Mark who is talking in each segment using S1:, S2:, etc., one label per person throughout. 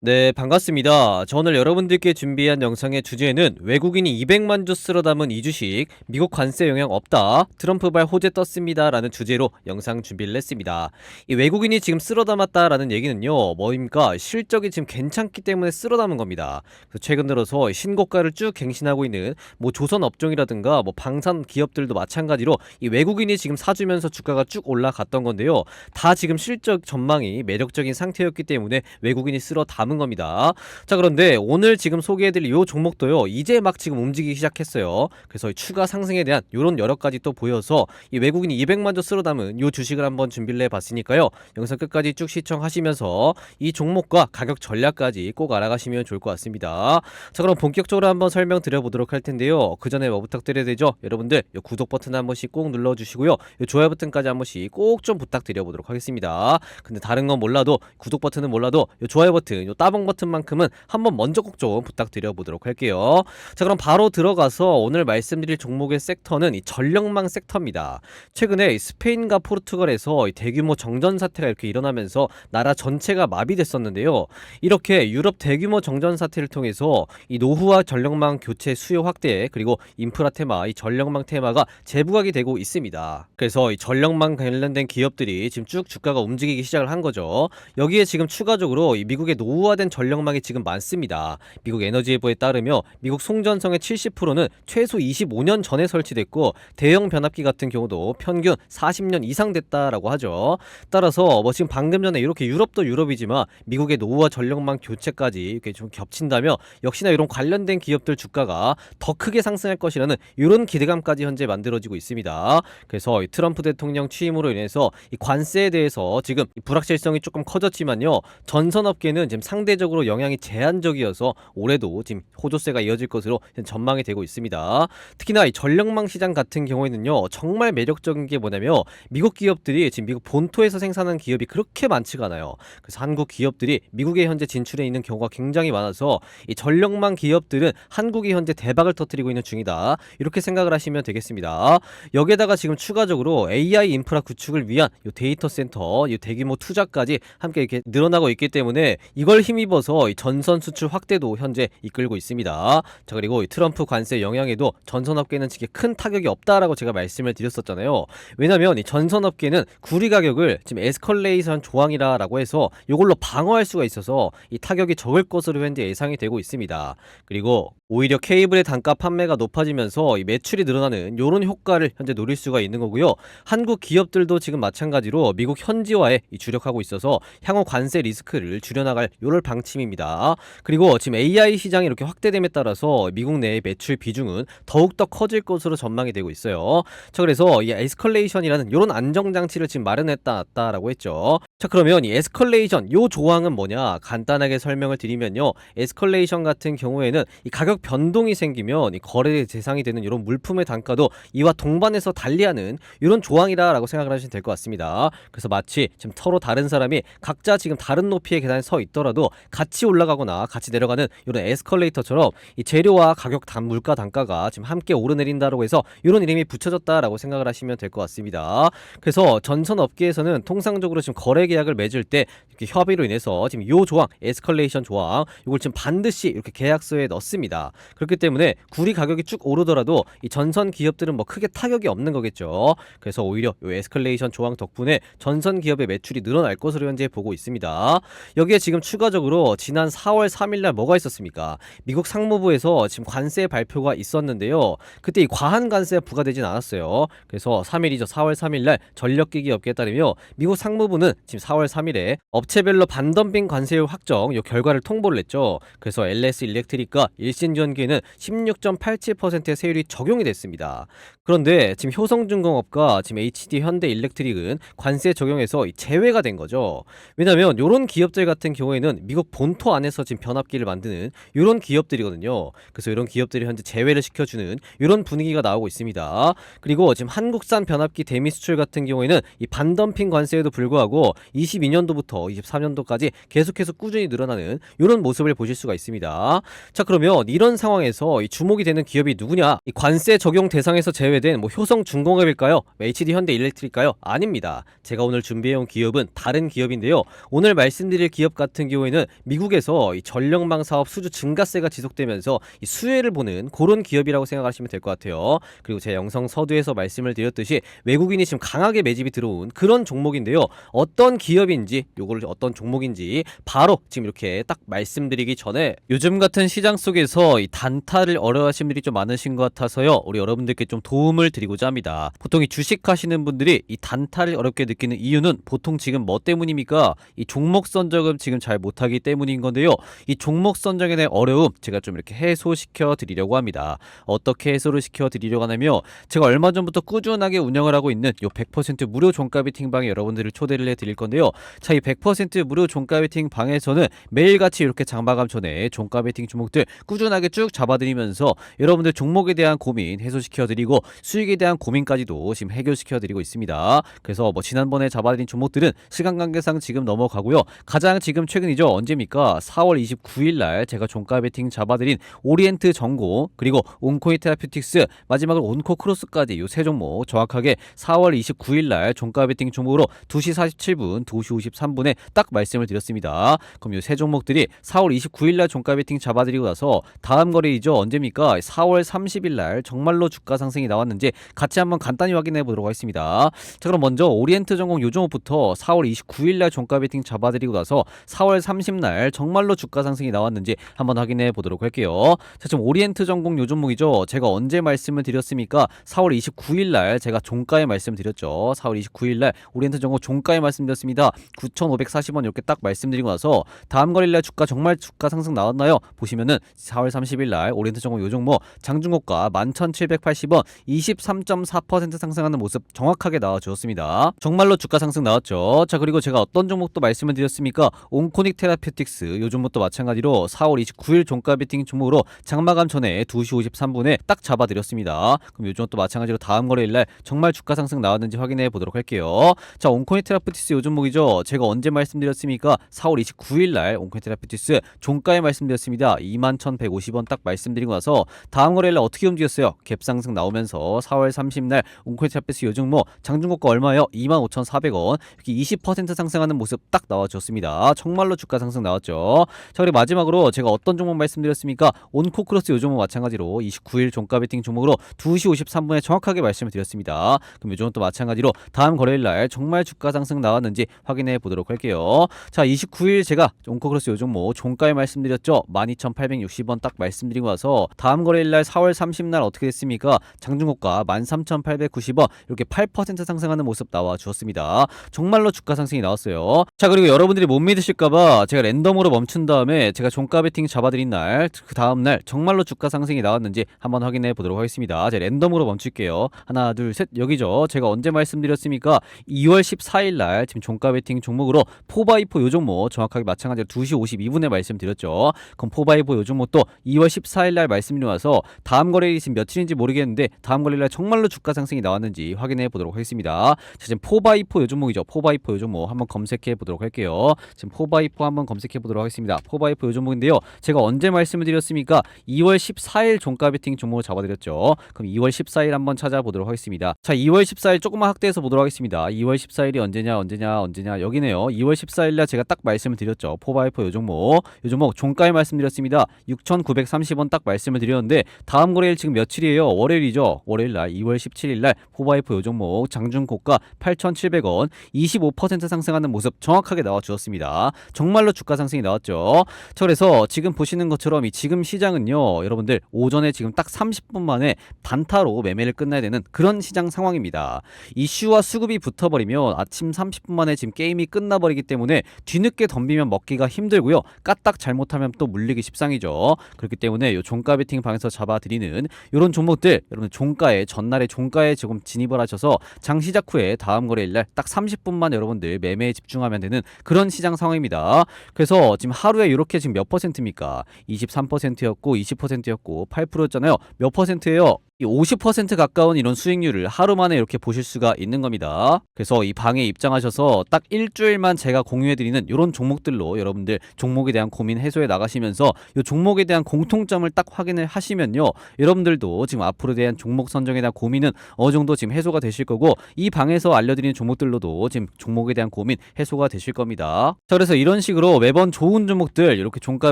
S1: 네, 반갑습니다. 저 오늘 여러분들께 준비한 영상의 주제는 외국인이 200만 주 쓸어 담은 이 주식, 미국 관세 영향 없다, 트럼프발 호재 떴습니다. 라는 주제로 영상 준비를 했습니다. 이 외국인이 지금 쓸어 담았다 라는 얘기는요, 뭐입니까? 실적이 지금 괜찮기 때문에 쓸어 담은 겁니다. 최근 들어서 신고가를 쭉 갱신하고 있는 뭐 조선 업종이라든가 뭐 방산 기업들도 마찬가지로 이 외국인이 지금 사주면서 주가가 쭉 올라갔던 건데요. 다 지금 실적 전망이 매력적인 상태였기 때문에 외국인이 쓸어 담은 겁니다. 자 그런데 오늘 지금 소개해드릴 요 종목도요 이제 막 지금 움직이기 시작했어요. 그래서 이 추가 상승에 대한 요런 여러 가지 또 보여서 이 외국인이 200만 주 쓸어 담은 요 주식을 한번 준비를 해봤으니까요 영상 끝까지 쭉 시청하시면서 이 종목과 가격 전략까지 꼭 알아가시면 좋을 것 같습니다. 자 그럼 본격적으로 한번 설명드려보도록 할 텐데요. 그 전에 뭐 부탁드려야 되죠? 여러분들 요 구독 버튼 한 번씩 꼭 눌러주시고요. 요 좋아요 버튼까지 한 번씩 꼭 좀 부탁드려보도록 하겠습니다. 근데 다른 건 몰라도 구독 버튼은 몰라도 요 좋아요 버튼, 요 따봉 버튼만큼은 한번 먼저 꼭 좀 부탁드려 보도록 할게요. 자, 그럼 바로 들어가서 오늘 말씀드릴 종목의 섹터는 이 전력망 섹터입니다. 최근에 이 스페인과 포르투갈에서 이 대규모 정전 사태가 이렇게 일어나면서 나라 전체가 마비됐었는데요. 이렇게 유럽 대규모 정전 사태를 통해서 이 노후화 전력망 교체 수요 확대 그리고 인프라 테마, 이 전력망 테마가 재부각이 되고 있습니다. 그래서 이 전력망 관련된 기업들이 지금 쭉 주가가 움직이기 시작을 한 거죠. 여기에 지금 추가적으로 이 미국의 노후화 된 전력망이 지금 많습니다. 미국 에너지예보에 따르며 미국 송전성의 70%는 최소 25년 전에 설치됐고 대형 변압기 같은 경우도 평균 40년 이상 됐다라고 하죠. 따라서 뭐 지금 방금 전에 이렇게 유럽도 유럽이지만 미국의 노후화 전력망 교체까지 이렇게 좀 겹친다며 역시나 이런 관련된 기업들 주가가 더 크게 상승할 것이라는 이런 기대감까지 현재 만들어지고 있습니다. 그래서 이 트럼프 대통령 취임으로 인해서 이 관세에 대해서 지금 이 불확실성이 조금 커졌지만요. 전선업계는 지금 상 대적으로 영향이 제한적이어서 올해도 지금 호조세가 이어질 것으로 전망이 되고 있습니다. 특히나 이 전력망 시장 같은 경우에는요. 정말 매력적인 게 뭐냐면 미국 기업들이 지금 미국 본토에서 생산하는 기업이 그렇게 많지가 않아요. 그래서 한국 기업들이 미국에 현재 진출해 있는 경우가 굉장히 많아서 이 전력망 기업들은 한국이 현재 대박을 터뜨리고 있는 중이다. 이렇게 생각을 하시면 되겠습니다. 여기에다가 지금 추가적으로 AI 인프라 구축을 위한 요 데이터 센터, 요 대규모 투자까지 함께 이렇게 늘어나고 있기 때문에 이걸 힘입어서 이 전선 수출 확대도 현재 이끌고 있습니다. 자 그리고 이 트럼프 관세 영향에도 전선업계는 지금 큰 타격이 없다라고 제가 말씀을 드렸었잖아요. 왜냐면 이 전선업계는 구리 가격을 지금 에스컬레이션 조항이라라고 해서 이걸로 방어할 수가 있어서 이 타격이 적을 것으로 현재 예상이 되고 있습니다. 그리고 오히려 케이블의 단가 판매가 높아지면서 이 매출이 늘어나는 이런 효과를 현재 노릴 수가 있는 거고요. 한국 기업들도 지금 마찬가지로 미국 현지화에 이 주력하고 있어서 향후 관세 리스크를 줄여나갈 요럴 방침입니다. 그리고 지금 AI 시장이 이렇게 확대됨에 따라서 미국 내의 매출 비중은 더욱더 커질 것으로 전망이 되고 있어요. 자 그래서 이 에스컬레이션이라는 이런 안정 장치를 지금 마련했다라고 했죠. 자 그러면 이 에스컬레이션 요 조항은 뭐냐 간단하게 설명을 드리면요. 에스컬레이션 같은 경우에는 이 가격 변동이 생기면 이 거래 대상이 되는 이런 물품의 단가도 이와 동반해서 달리하는 이런 조항이다라고 생각을 하시면 될 것 같습니다. 그래서 마치 지금 서로 다른 사람이 각자 지금 다른 높이의 계단에 서 있더라도 같이 올라가거나 같이 내려가는 이런 에스컬레이터처럼 이 재료와 가격 단 물가 단가가 지금 함께 오르내린다라고 해서 이런 이름이 붙여졌다라고 생각을 하시면 될 것 같습니다. 그래서 전선 업계에서는 통상적으로 지금 거래 계약을 맺을 때 이렇게 협의로 인해서 지금 요 조항 에스컬레이션 조항 이걸 지금 반드시 이렇게 계약서에 넣습니다. 그렇기 때문에 구리 가격이 쭉 오르더라도 이 전선 기업들은 뭐 크게 타격이 없는 거겠죠. 그래서 오히려 요 에스컬레이션 조항 덕분에 전선 기업의 매출이 늘어날 것으로 현재 보고 있습니다. 여기에 지금 추가적으로 지난 4월 3일 날 뭐가 있었습니까? 미국 상무부에서 지금 관세 발표가 있었는데요. 그때 이 과한 관세가 부과되진 않았어요. 그래서 3일이죠. 4월 3일 날 전력기기 업계에 따르며 미국 상무부는 지금 4월 3일에 업체별로 반덤핑 관세율 확정 요 결과를 통보를 했죠. 그래서 LS 일렉트릭과 일신전기에는 16.87%의 세율이 적용이 됐습니다. 그런데 지금 효성중공업과 지금 HD 현대 일렉트릭은 관세 적용에서 이 제외가 된 거죠. 왜냐면 이런 기업들 같은 경우에는 미국 본토 안에서 지금 변압기를 만드는 이런 기업들이거든요. 그래서 이런 기업들이 현재 제외를 시켜주는 이런 분위기가 나오고 있습니다. 그리고 지금 한국산 변압기 대미 수출 같은 경우에는 이 반덤핑 관세에도 불구하고 22년도부터 23년도까지 계속해서 꾸준히 늘어나는 이런 모습을 보실 수가 있습니다. 자 그러면 이런 상황에서 이 주목이 되는 기업이 누구냐? 이 관세 적용 대상에서 제외된 뭐 효성 중공업일까요? HD 현대 일렉트릭일까요? 아닙니다. 제가 오늘 준비해온 기업은 다른 기업인데요. 오늘 말씀드릴 기업 같은 경우에는 경우에는 미국에서 이 전력망 사업 수주 증가세가 지속되면서 이 수혜를 보는 그런 기업이라고 생각하시면 될 것 같아요. 그리고 제 영상 서두에서 말씀을 드렸듯이 외국인이 지금 강하게 매집이 들어온 그런 종목인데요. 어떤 기업인지 요거를 어떤 종목인지 바로 지금 이렇게 딱 말씀드리기 전에 요즘 같은 시장 속에서 이 단타를 어려워하시는 분들이 좀 많으신 것 같아서요. 우리 여러분들께 좀 도움을 드리고자 합니다. 보통 이 주식 하시는 분들이 이 단타를 어렵게 느끼는 이유는 보통 지금 뭐 때문입니까? 이 종목 선정을 지금 잘 못 하기 때문인 건데요. 이 종목 선정에 대한 어려움 제가 좀 이렇게 해소시켜 드리려고 합니다. 어떻게 해소를 시켜 드리려고 하냐면 제가 얼마 전부터 꾸준하게 운영을 하고 있는 요 100% 무료 종가 베팅 방에 여러분들을 초대를 해 드릴 건데요. 자, 이 100% 무료 종가 베팅 방에서는 매일같이 이렇게 장마감 전에 종가 베팅 종목들 꾸준하게 쭉 잡아드리면서 여러분들 종목에 대한 고민 해소시켜 드리고 수익에 대한 고민까지도 지금 해결시켜 드리고 있습니다. 그래서 뭐 지난번에 잡아드린 종목들은 시간 관계상 지금 넘어가고요. 가장 지금 최근이죠. 언제입니까? 4월 29일 날 제가 종가 베팅 잡아드린 오리엔트 전공 그리고 온코이 테라피틱스 마지막으로 온코 크로스까지 요 세 종목 정확하게 4월 29일 날 종가 베팅 종목으로 2시 47분, 2시 53분에 딱 말씀을 드렸습니다. 그럼 요 세 종목들이 4월 29일 날 종가 베팅 잡아드리고 나서 다음 거래이죠. 언제입니까? 4월 30일 날 정말로 주가 상승이 나왔는지 같이 한번 간단히 확인해 보도록 하겠습니다. 자 그럼 먼저 오리엔트 전공 요 종목부터 4월 29일 날 종가 베팅 잡아드리고 나서 4월 30날 정말로 주가 상승이 나왔는지 한번 확인해 보도록 할게요. 자 지금 오리엔트 전공 요 종목이죠. 제가 언제 말씀을 드렸습니까? 4월 29일 날 제가 종가에 말씀드렸죠. 4월 29일 날 오리엔트 전공 종가에 말씀드렸습니다. 9,540원 이렇게 딱 말씀드리고 나서 다음 거래일 날 주가 정말 주가 상승 나왔나요? 보시면은 4월 30일 날 오리엔트 전공 요 종목 장중고가 11,780원 23.4% 상승하는 모습 정확하게 나와 주었습니다. 정말로 주가 상승 나왔죠. 자 그리고 제가 어떤 종목도 말씀을 드렸습니까? 온코닉 테 라피틱스 요 종목도 마찬가지로 4월 29일 종가 베팅 종목으로 장마감 전에 2시 53분에 딱 잡아드렸습니다. 그럼 요 종목도 마찬가지로 다음 거래일 날 정말 주가 상승 나왔는지 확인해 보도록 할게요. 자 온코닉 테라피틱스 요 종목이죠. 제가 언제 말씀드렸습니까? 4월 29일 날 온코닉 테라피틱스 종가에 말씀드렸습니다. 21,150원 딱 말씀드리고 나서 다음 거래일 날 어떻게 움직였어요? 갭 상승 나오면서 4월 30날 온코닉 테라피틱스 요 종목 장중고가 얼마예요? 25,400원. 이렇게 20% 상승하는 모습 딱 나와줬습니다. 정말로 주가 상승 나왔죠. 자 그리고 마지막으로 제가 어떤 종목 말씀드렸습니까? 온코크로스 요 종목 마찬가지로 29일 종가 베팅 종목으로 2시 53분에 정확하게 말씀을 드렸습니다. 그럼 요 종목도 마찬가지로 다음 거래일 날 정말 주가 상승 나왔는지 확인해 보도록 할게요. 자 29일 제가 온코크로스 요 종목 종가에 말씀드렸죠. 12,860원 딱 말씀드리고 와서 다음 거래일 날 4월 30날 어떻게 됐습니까? 장중고가 13,890원 이렇게 8% 상승하는 모습 나와 주었습니다. 정말로 주가 상승이 나왔어요. 자 그리고 여러분들이 못 믿으실까봐 제가 랜덤으로 멈춘 다음에 제가 종가 베팅 잡아드린 날 그 다음 날 정말로 주가 상승이 나왔는지 한번 확인해 보도록 하겠습니다. 제가 랜덤으로 멈출게요. 하나 둘 셋 여기죠. 제가 언제 말씀드렸습니까? 2월 14일 날 지금 종가 베팅 종목으로 포바이포 요 종목 정확하게 마찬가지로 2시 52분에 말씀드렸죠. 그럼 포바이포 요 종목도 2월 14일 날 말씀드려 와서 다음 거래일이 지금 며칠인지 모르겠는데 다음 거래일 날 정말로 주가 상승이 나왔는지 확인해 보도록 하겠습니다. 자, 지금 포바이포 요 종목이죠. 포바이포 요 종목 한번 검색해 보도록 할게요. 지금 포바이포 한번 검색해 보도록 하겠습니다. 포바이포 요 종목인데요. 제가 언제 말씀을 드렸습니까? 2월 14일 종가 베팅 종목을 잡아드렸죠. 그럼 2월 14일 한번 찾아보도록 하겠습니다. 자, 2월 14일 조금만 확대해서 보도록 하겠습니다. 2월 14일이 언제냐, 언제냐, 언제냐 여기네요. 2월 14일 날 제가 딱 말씀을 드렸죠. 포바이포 요 종목, 요 종목 종가에 말씀드렸습니다. 6,930원 딱 말씀을 드렸는데 다음 거래일 지금 며칠이에요? 월요일이죠. 월요일 날 2월 17일 날 포바이포 요 종목 장중 고가 8,700원 25% 상승하는 모습 정확하게 나와 주었습니다. 정말 로 주가 상승이 나왔죠. 자, 그래서 지금 보시는 것처럼 이 지금 시장은요, 여러분들 오전에 지금 딱 30분 만에 단타로 매매를 끝내야 되는 그런 시장 상황입니다. 이슈와 수급이 붙어버리면 아침 30분 만에 지금 게임이 끝나버리기 때문에 뒤늦게 덤비면 먹기가 힘들고요. 까딱 잘못하면 또 물리기 십상이죠. 그렇기 때문에 요 종가 베팅 방에서 잡아드리는 이런 종목들 여러분 종가에 전날에 종가에 지금 진입을 하셔서 장 시작 후에 다음 거래일 날 딱 30분만 여러분들 매매에 집중하면 되는 그런 시장 상황입니다. 그래서 지금 하루에 이렇게 지금 몇 퍼센트입니까? 23%였고 20%였고 8%였잖아요. 몇 퍼센트예요? 이50% 가까운 이런 수익률을 하루 만에 이렇게 보실 수가 있는 겁니다. 그래서 이 방에 입장하셔서 딱 일주일만 제가 공유해드리는 이런 종목들로 여러분들 종목에 대한 고민 해소해 나가시면서 이 종목에 대한 공통점을 딱 확인을 하시면요. 여러분들도 지금 앞으로 대한 종목 선정에 대한 고민은 어느 정도 지금 해소가 되실 거고 이 방에서 알려드리는 종목들로도 지금 종목에 대한 고민 해소가 되실 겁니다. 자, 그래서 이런 식으로 매번 좋은 종목들 이렇게 종가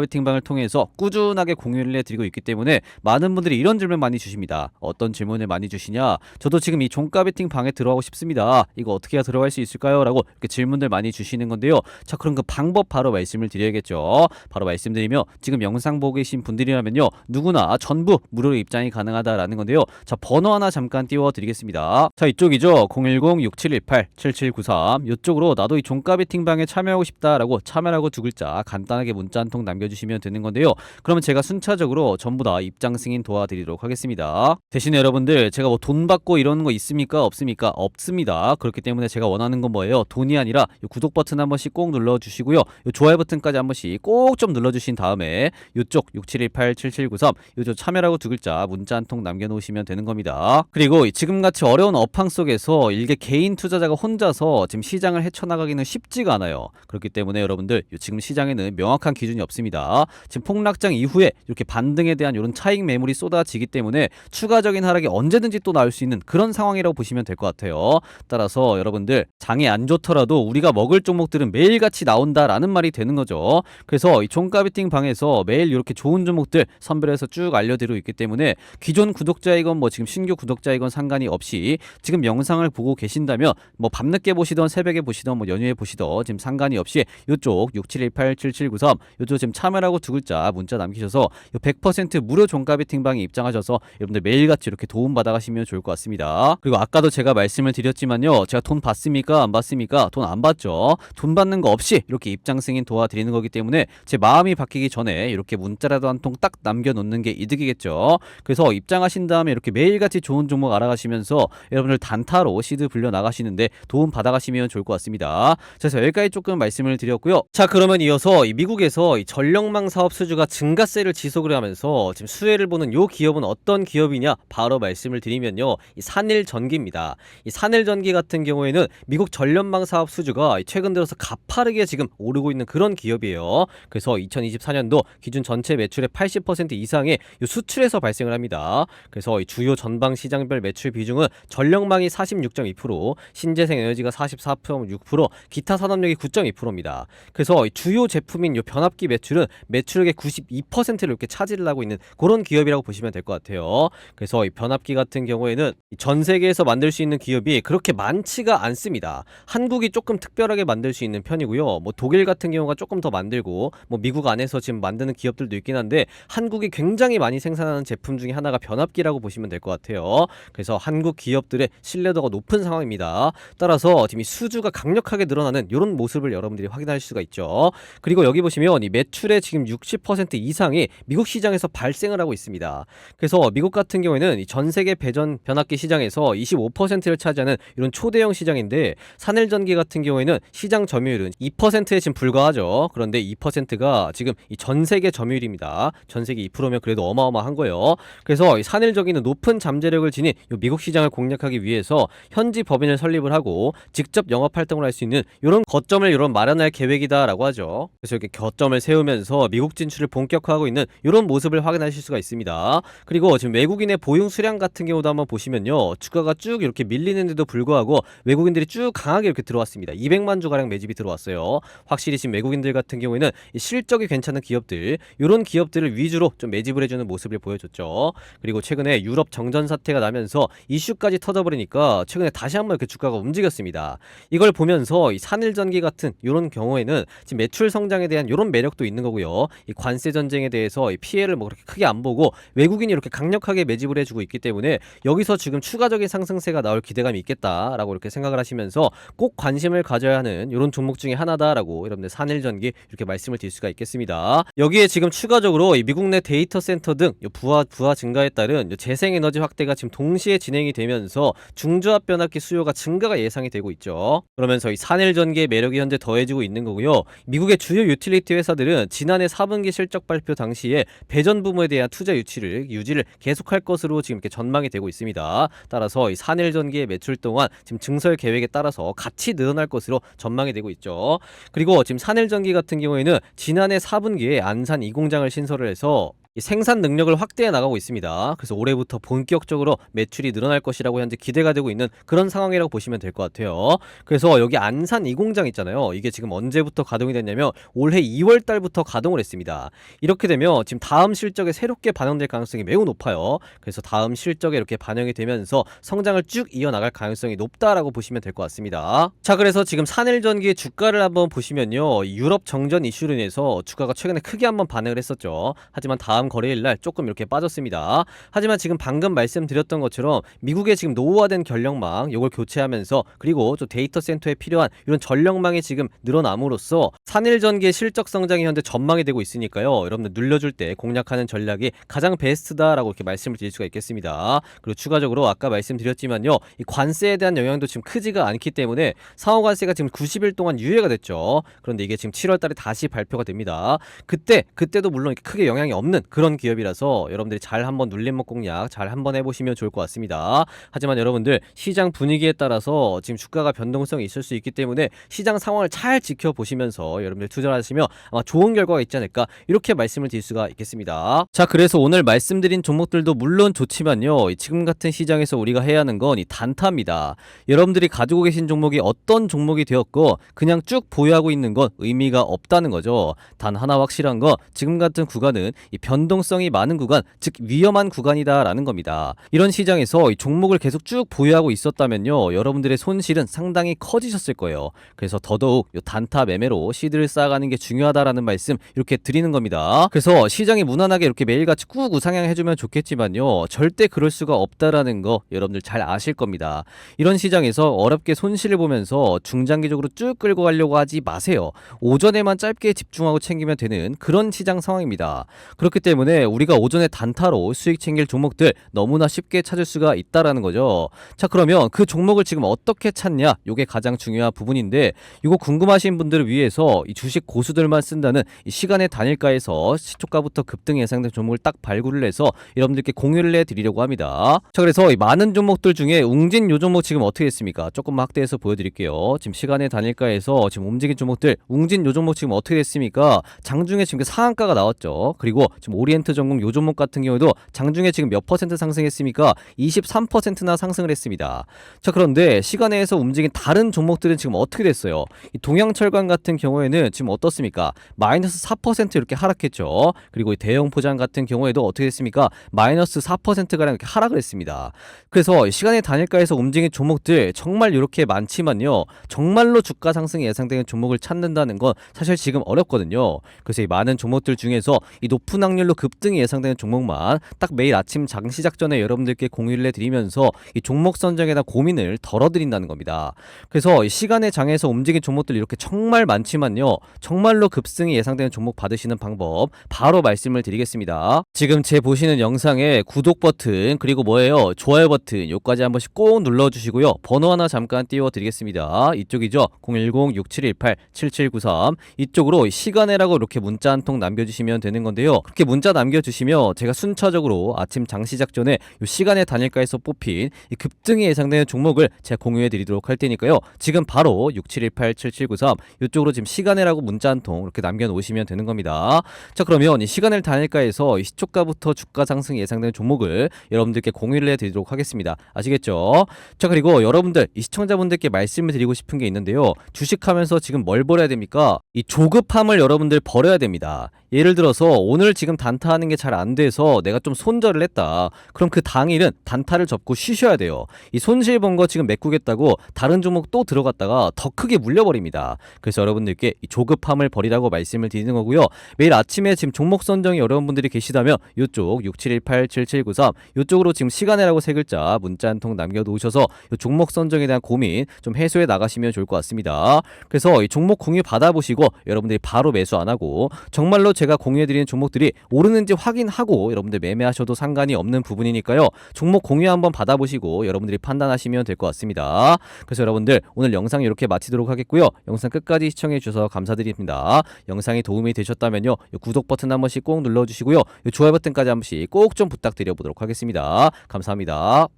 S1: 베팅방을 통해서 꾸준하게 공유를 해드리고 있기 때문에 많은 분들이 이런 질문 많이 주십니다. 어떤 질문을 많이 주시냐? 저도 지금 이 종가 베팅 방에 들어가고 싶습니다. 이거 어떻게 해야 들어갈 수 있을까요? 라고 이렇게 질문들 많이 주시는 건데요. 자, 그럼 그 방법 바로 말씀을 드려야겠죠. 바로 말씀드리며 지금 영상 보고 계신 분들이라면요. 누구나 전부 무료로 입장이 가능하다라는 건데요. 자, 번호 하나 잠깐 띄워 드리겠습니다. 자, 이쪽이죠. 010-6718-7793. 이쪽으로 나도 이 종가 베팅 방에 참여하고 싶다라고 참여라고 두 글자 간단하게 문자 한 통 남겨 주시면 되는 건데요. 그러면 제가 순차적으로 전부 다 입장 승인 도와드리도록 하겠습니다. 대신에 여러분들 제가 뭐 돈 받고 이러는 거 있습니까? 없습니까? 없습니다. 그렇기 때문에 제가 원하는 건 뭐예요? 돈이 아니라 이 구독 버튼 한 번씩 꼭 눌러주시고요. 이 좋아요 버튼까지 한 번씩 꼭 좀 눌러주신 다음에 이쪽 6718-7793 요쪽 참여라고 두 글자 문자 한 통 남겨놓으시면 되는 겁니다. 그리고 이 지금같이 어려운 업황 속에서 일개 개인 투자자가 혼자서 지금 시장을 헤쳐나가기는 쉽지가 않아요. 그렇기 때문에 여러분들 이 지금 시장에는 명확한 기준이 없습니다. 지금 폭락장 이후에 이렇게 반등에 대한 이런 차익 매물이 쏟아지기 때문에 추가 적인 하락이 언제든지 또 나올 수 있는 그런 상황이라고 보시면 될 것 같아요. 따라서 여러분들 장이 안 좋더라도 우리가 먹을 종목들은 매일같이 나온다라는 말이 되는 거죠. 그래서 이 종가비팅 방에서 매일 이렇게 좋은 종목들 선별해서 쭉 알려드리고 있기 때문에 기존 구독자이건 뭐 지금 신규 구독자이건 상관이 없이 지금 영상을 보고 계신다면 뭐 밤늦게 보시던 새벽에 보시던 뭐 연휴에 보시던 지금 상관이 없이 이쪽 67187793 요쪽 지금 참여라고 두 글자 문자 남기셔서 요100% 무료 종가비팅 방에 입장하셔서 여러분들 매일 같이 이렇게 도움 받아 가시면 좋을 것 같습니다. 그리고 아까도 제가 말씀을 드렸지만요. 제가 돈 받습니까? 안 받습니까? 돈 안 받죠. 돈 받는 거 없이 이렇게 입장 승인 도와드리는 거기 때문에 제 마음이 바뀌기 전에 이렇게 문자라도 한 통 딱 남겨놓는 게 이득이겠죠. 그래서 입장하신 다음에 이렇게 매일같이 좋은 종목 알아가시면서 여러분들 단타로 시드 불려 나가시는데 도움 받아 가시면 좋을 것 같습니다. 그래서 여기까지 조금 말씀을 드렸고요. 자 그러면 이어서 이 미국에서 이 전력망 사업 수주가 증가세를 지속을 하면서 지금 수혜를 보는 요 기업은 어떤 기업이냐 바로 말씀을 드리면요. 이 산일 전기입니다. 이 산일 전기 같은 경우에는 미국 전력망 사업 수주가 최근 들어서 가파르게 지금 오르고 있는 그런 기업이에요. 그래서 2024년도 기준 전체 매출의 80% 이상의 이 수출에서 발생을 합니다. 그래서 이 주요 전방 시장별 매출 비중은 전력망이 46.2%, 신재생 에너지가 44.6%, 기타 산업력이 9.2%입니다. 그래서 이 주요 제품인 이 변압기 매출은 매출액의 92%를 이렇게 차지를 하고 있는 그런 기업이라고 보시면 될 것 같아요. 그래서 이 변압기 같은 경우에는 이전 세계에서 만들 수 있는 기업이 그렇게 많지가 않습니다. 한국이 조금 특별하게 만들 수 있는 편이고요. 뭐 독일 같은 경우가 조금 더 만들고 뭐 미국 안에서 지금 만드는 기업들도 있긴 한데 한국이 굉장히 많이 생산하는 제품 중에 하나가 변압기라고 보시면 될 것 같아요. 그래서 한국 기업들의 신뢰도가 높은 상황입니다. 따라서 지금 이 수주가 강력하게 늘어나는 이런 모습을 여러분들이 확인할 수가 있죠. 그리고 여기 보시면 이 매출의 지금 60% 이상이 미국 시장에서 발생을 하고 있습니다. 그래서 미국 같은 경우 에는 이전 세계 배전 변압기 시장에서 25%를 차지하는 이런 초대형 시장인데 산일전기 같은 경우에는 시장 점유율은 2%에 지금 불과하죠. 그런데 2%가 지금 이전 세계 점유율입니다. 전 세계 2%면 그래도 어마어마한 거예요. 그래서 이 산일전기는 높은 잠재력을 지닌 이 미국 시장을 공략하기 위해서 현지 법인을 설립을 하고 직접 영업 활동을 할 수 있는 이런 거점을 이런 마련할 계획이다라고 하죠. 그래서 이렇게 거점을 세우면서 미국 진출을 본격화하고 있는 이런 모습을 확인하실 수가 있습니다. 그리고 지금 외국인의 보용 수량 같은 경우도 한번 보시면요. 주가가 쭉 이렇게 밀리는데도 불구하고 외국인들이 쭉 강하게 이렇게 들어왔습니다. 200만 주 가량 매집이 들어왔어요. 확실히 지금 외국인들 같은 경우에는 이 실적이 괜찮은 기업들 이런 기업들을 위주로 좀 매집을 해주는 모습을 보여줬죠. 그리고 최근에 유럽 정전 사태가 나면서 이슈까지 터져버리니까 최근에 다시 한번 이렇게 주가가 움직였습니다. 이걸 보면서 이 산일전기 같은 이런 경우에는 지금 매출 성장에 대한 이런 매력도 있는 거고요. 이 관세 전쟁에 대해서 이 피해를 뭐 그렇게 크게 안 보고 외국인이 이렇게 강력하게 매집을 해주고 있기 때문에 여기서 지금 추가적인 상승세가 나올 기대감이 있겠다라고 이렇게 생각을 하시면서 꼭 관심을 가져야 하는 이런 종목 중에 하나다라고 여러분들 산일전기 이렇게 말씀을 드릴 수가 있겠습니다. 여기에 지금 추가적으로 이 미국 내 데이터 센터 등 부하 부하 증가에 따른 재생에너지 확대가 지금 동시에 진행이 되면서 중저압 변압기 수요가 증가가 예상이 되고 있죠. 그러면서 이 산일전기의 매력이 현재 더해지고 있는 거고요. 미국의 주요 유틸리티 회사들은 지난해 4분기 실적 발표 당시에 배전 부문에 대한 투자 유치를 유지를 계속할 것으로 것으로 지금 이렇게 전망이 되고 있습니다. 따라서 이 산일전기의 매출 동안 지금 증설 계획에 따라서 같이 늘어날 것으로 전망이 되고 있죠. 그리고 지금 산일전기 같은 경우에는 지난해 4분기에 안산 이 공장을 신설을 해서 이 생산 능력을 확대해 나가고 있습니다. 그래서 올해부터 본격적으로 매출이 늘어날 것이라고 현재 기대가 되고 있는 그런 상황이라고 보시면 될 것 같아요. 그래서 여기 안산 이 공장 있잖아요. 이게 지금 언제부터 가동이 됐냐면 올해 2월 달부터 가동을 했습니다. 이렇게 되면 지금 다음 실적에 새롭게 반영될 가능성이 매우 높아요. 그래서 다음 실적에 이렇게 반영이 되면서 성장을 쭉 이어나갈 가능성이 높다라고 보시면 될 것 같습니다. 자, 그래서 지금 산일전기의 주가를 한번 보시면요. 이 유럽 정전 이슈로 인해서 주가가 최근에 크게 한번 반응을 했었죠. 하지만 다음 거래일 날 조금 이렇게 빠졌습니다. 하지만 지금 방금 말씀드렸던 것처럼 미국의 지금 노후화된 전력망 요걸 교체하면서 그리고 또 데이터 센터에 필요한 이런 전력망이 지금 늘어남으로써 산일전기의 실적 성장이 현재 전망이 되고 있으니까요. 여러분들 늘려줄 때 공략하는 전략이 가장 베스트다라고 이렇게 말씀을 드릴 수가 있겠습니다. 그리고 추가적으로 아까 말씀드렸지만요. 이 관세에 대한 영향도 지금 크지가 않기 때문에 상호 관세가 지금 90일 동안 유예가 됐죠. 그런데 이게 지금 7월 달에 다시 발표가 됩니다. 그때 그때도 물론 크게 영향이 없는 그런 기업이라서 여러분들이 잘 한번 눌림목 공략 잘 한번 해보시면 좋을 것 같습니다. 하지만 여러분들 시장 분위기에 따라서 지금 주가가 변동성이 있을 수 있기 때문에 시장 상황을 잘 지켜보시면서 여러분들 투자하시면 아마 좋은 결과가 있지 않을까 이렇게 말씀을 드릴 수가 있겠습니다. 자 그래서 오늘 말씀드린 종목들도 물론 좋지만요. 이 지금 같은 시장에서 우리가 해야 하는 건 이 단타입니다. 여러분들이 가지고 계신 종목이 어떤 종목이 되었고 그냥 쭉 보유하고 있는 건 의미가 없다는 거죠. 단 하나 확실한 거 지금 같은 구간은 이 변 동성이 많은 구간, 즉 위험한 구간이다라는 겁니다. 이런 시장에서 이 종목을 계속 쭉 보유하고 있었다면요. 여러분들의 손실은 상당히 커지셨을 거예요. 그래서 더더욱 요 단타 매매로 시드를 쌓아가는 게 중요하다라는 말씀 이렇게 드리는 겁니다. 그래서 시장이 무난하게 이렇게 매일같이 꾹 우상향해주면 좋겠지만요. 절대 그럴 수가 없다라는 거 여러분들 잘 아실 겁니다. 이런 시장에서 어렵게 손실을 보면서 중장기적으로 쭉 끌고 가려고 하지 마세요. 오전에만 짧게 집중하고 챙기면 되는 그런 시장 상황입니다. 그렇기 때문에 우리가 오전에 단타로 수익 챙길 종목들 너무나 쉽게 찾을 수가 있다라는 거죠. 자 그러면 그 종목을 지금 어떻게 찾냐? 요게 가장 중요한 부분인데 이거 궁금하신 분들을 위해서 이 주식 고수들만 쓴다는 이 시간의 단일가에서 시초가부터 급등 예상된 종목을 딱 발굴을 해서 여러분들께 공유를 해드리려고 합니다. 자 그래서 이 많은 종목들 중에 웅진 요 종목 지금 어떻게 됐습니까? 조금 확대해서 보여드릴게요. 지금 시간의 단일가에서 지금 움직인 종목들 웅진 요 종목 지금 어떻게 됐습니까? 장중에 지금 그 상한가가 나왔죠. 그리고 지금 오리엔트 전공 요 종목 같은 경우에도 장중에 지금 몇 퍼센트 상승했습니까? 23%나 상승을 했습니다. 자 그런데 시간에서 움직인 다른 종목들은 지금 어떻게 됐어요? 이 동양철강 같은 경우에는 지금 어떻습니까? 마이너스 4% 이렇게 하락했죠. 그리고 이 대형 포장 같은 경우에도 어떻게 됐습니까? 마이너스 4%가량 이렇게 하락을 했습니다. 그래서 시간의 단일가에서 움직인 종목들 정말 이렇게 많지만요. 정말로 주가 상승이 예상되는 종목을 찾는다는 건 사실 지금 어렵거든요. 그래서 이 많은 종목들 중에서 이 높은 확률 로 급등이 예상되는 종목만 딱 매일 아침 장 시작 전에 여러분들께 공유를 해드리면서 이 종목 선정에 대한 고민을 덜어드린다는 겁니다. 그래서 이 시간의 장에서 움직인 종목들 이렇게 정말 많지만요. 정말로 급승이 예상되는 종목 받으시는 방법 바로 말씀을 드리겠습니다. 지금 제 보시는 영상에 구독 버튼 그리고 뭐예요? 좋아요 버튼 요까지 한 번씩 꼭 눌러주시고요. 번호 하나 잠깐 띄워드리겠습니다. 이쪽이죠. 010-6718-7793 이쪽으로 시간에라고 이렇게 문자 한 통 남겨주시면 되는 건데요. 그렇게 문자 남겨주시면 제가 순차적으로 아침 장 시작 전에 요 시간의 단일가에서 뽑힌 이 급등이 예상되는 종목을 제가 공유해 드리도록 할 테니까요. 지금 바로 6718-7793 이쪽으로 지금 시간에라고 문자 한 통 이렇게 남겨놓으시면 되는 겁니다. 자 그러면 이 시간을 단일가에서 이 시초가부터 주가 상승이 예상되는 종목을 여러분들께 공유를 해드리도록 하겠습니다. 아시겠죠? 자 그리고 여러분들 이 시청자분들께 말씀을 드리고 싶은 게 있는데요. 주식하면서 지금 뭘 버려야 됩니까? 이 조급함을 여러분들 버려야 됩니다. 예를 들어서 오늘 지금 단타하는 게 잘 안 돼서 내가 좀 손절을 했다. 그럼 그 당일은 단타를 접고 쉬셔야 돼요. 이 손실 본 거 지금 메꾸겠다고 다른 종목 또 들어갔다가 더 크게 물려버립니다. 그래서 여러분들께 이 조급함을 버리라고 말씀을 드리는 거고요. 매일 아침에 지금 종목 선정이 여러분들이 계시다면 이쪽 67187793 이쪽으로 지금 시간이라고 세 글자 문자 한 통 남겨놓으셔서 이 종목 선정에 대한 고민 좀 해소해 나가시면 좋을 것 같습니다. 그래서 이 종목 공유 받아보시고 여러분들이 바로 매수 안 하고 정말로 제가 공유해드리는 종목들이 모르는지 확인하고 여러분들 매매하셔도 상관이 없는 부분이니까요. 종목 공유 한번 받아보시고 여러분들이 판단하시면 될 것 같습니다. 그래서 여러분들 오늘 영상 이렇게 마치도록 하겠고요. 영상 끝까지 시청해 주셔서 감사드립니다. 영상이 도움이 되셨다면요. 요 구독 버튼 한 번씩 꼭 눌러주시고요. 요 좋아요 버튼까지 한 번씩 꼭 좀 부탁드려 보도록 하겠습니다. 감사합니다.